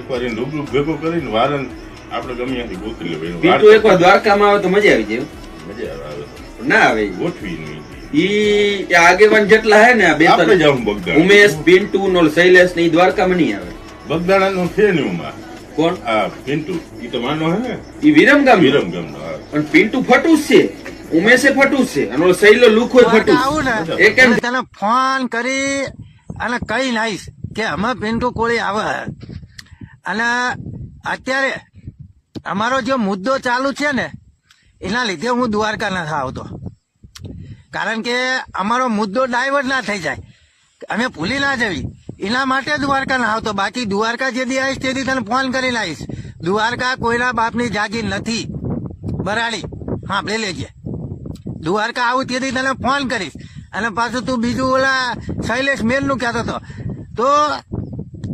એકવાર એને રૂબરૂ ભેગો કરીને વારન આપણે ગમે ત્યાંથી ગોતરી લેવાય એનું પિન્ટુ એકવાર દ્વારકામાં આવે તો મજા આવી જાય. મજા આવે ના આવે ગોઠવી નહીં ઈ. આગેવાન જેટલા હે ને બે આપણે જાઉં બગદાણા. ઉમેશ પિન્ટુ નો શૈલેષ ને ઈ દ્વારકામાં નહીં આવે. બગદાણા નો છે ને ઉમાં? કોણ? આ પિન્ટુ. ઈ તો માનો હે ને? ઈ વિરમગામ વિરમ ગમનો પણ પિન્ટુ ફટુસ છે. ઉમેશે ફટુસ છે. અને શૈલો લુખો દ્વારકા આવું ને? ફટુસ એ કેમ તને ફોન કરી અને કઈ નાઈશ કે અમે પિન્ટુ કોળી આવે. અને અત્યારે અમારો જે મુદ્દો ચાલુ છે ને, એના લીધે હું દ્વારકા નથી આવતો. કારણ કે અમારો મુદ્દો ડાયવર્ટ ના થઈ જાય. અમે ભૂલી ના જવી. એના માટે દ્વારકા ના આવતો. બાકી દ્વારકા જેથી આવીશ તેથી તને ફોન કરીને આવીશ. દ્વારકા કોઈના બાપની જાગીર નથી. બરાડી. હા લે લેજે. દ્વારકા આવું તેથી તને ફોન કરીશ. અને પાછું તું બીજું ઓલા શૈલેષ મેલનું કહેતો હતો. તો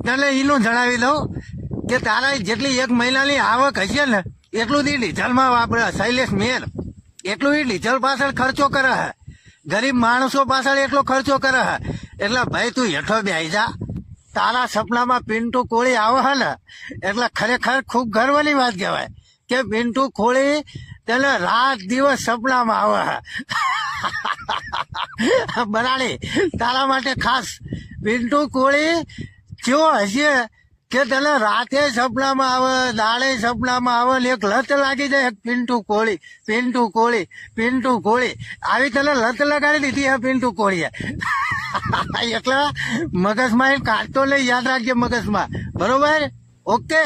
તને એનું જણાવી દઉં. કે તારા જેટલી એક મહિનાની આવક હશે ને, એટલું જ ડીઝલમાં વાપરે, શૈલેષ મેર. એટલું એ ડીઝલ પાછળ ખર્ચો કરે હે. ગરીબ માણસો પાછળ એટલો ખર્ચો કરે હે. એટલે ભાઈ, તું હેઠો બેસી જા. તારા સપનામાં પિન્ટુ કોળી આવે હે ને, એટલે ખરેખર ખૂબ ગર્વની વાત કહેવાય કે પિન્ટુ કોળી તેને રાત દિવસ સપનામાં આવે હે. બનાડી તારા માટે ખાસ. પિન્ટુ કોળી જેવો હશે કે તને રાતે સપનામાં આવે, દાડે સપનામાં આવે એક લત લાગી જાય પિન્ટુ કોળી પિન્ટુ કોળી પિન્ટુ કોળી. આવી તને લત લગાડી દીધી આ પિન્ટુ કોળીએ. એટલે મગજમાં એ કાઢતો લઈ યાદ રાખજે મગજમાં. બરોબર? ઓકે?